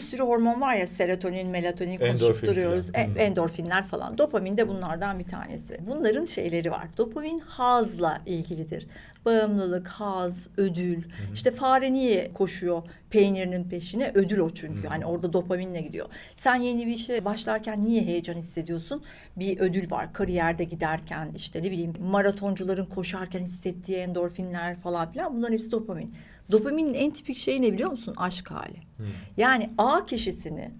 bir sürü hormon var ya serotonin, melatonin konuşup duruyoruz. E, Hmm. endorfinler falan. Dopamin de bunlardan bir tanesi. Bunların şeyleri var. Dopamin hazla ilgilidir. Bağımlılık, haz, ödül. İşte fare niye koşuyor peynirinin peşine? Ödül o çünkü. Hani orada dopaminle gidiyor. Sen yeni bir işe başlarken niye heyecan hissediyorsun? Bir ödül var. Kariyerde giderken işte ne bileyim maratoncuların koşarken hissettiği endorfinler falan filan. Bunların hepsi dopamin. Dopaminin en tipik şeyi ne biliyor musun? Aşk hali. Yani A kişisini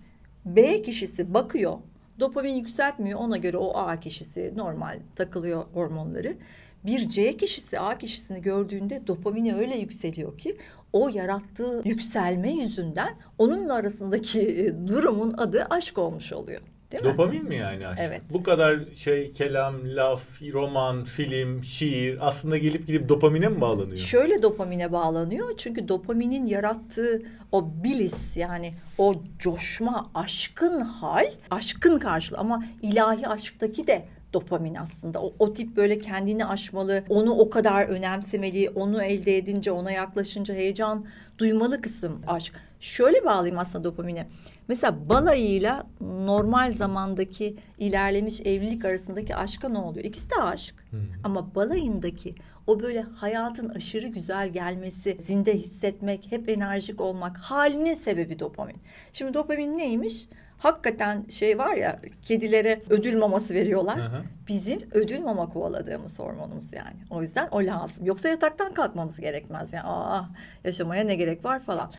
B kişisi bakıyor. Dopamin yükseltmiyor. Ona göre o A kişisi normal takılıyor hormonları. Bir C kişisi A kişisini gördüğünde dopamini öyle yükseliyor ki o yarattığı yükselme yüzünden onunla arasındaki e, durumun adı aşk olmuş oluyor. Değil mi? Dopamin mi yani aşk? Evet. Bu kadar şey kelam, laf, roman, film, şiir aslında gelip gidip dopamine mi bağlanıyor? Şöyle dopamine bağlanıyor. Çünkü dopaminin yarattığı o bilis yani o coşma, aşkın hal, aşkın karşılığı ama ilahi aşktaki de dopamin aslında. O, o tip böyle kendini aşmalı, onu o kadar önemsemeli, onu elde edince, ona yaklaşınca heyecan duymalı kısım aşk. Şöyle bağlayayım aslında dopamine. Mesela balayıyla normal zamandaki ilerlemiş evlilik arasındaki aşka ne oluyor? İkisi de aşk. Ama balayındaki o böyle hayatın aşırı güzel gelmesi, zinde hissetmek, hep enerjik olmak halinin sebebi dopamin. Şimdi dopamin neymiş? Hakikaten şey var ya kedilere ödül maması veriyorlar. Hı hı. Bizim ödül mama kovaladığımız hormonumuz yani. O yüzden o lazım. Yoksa yataktan kalkmamız gerekmez yani. Aa yaşamaya ne gerek var falan.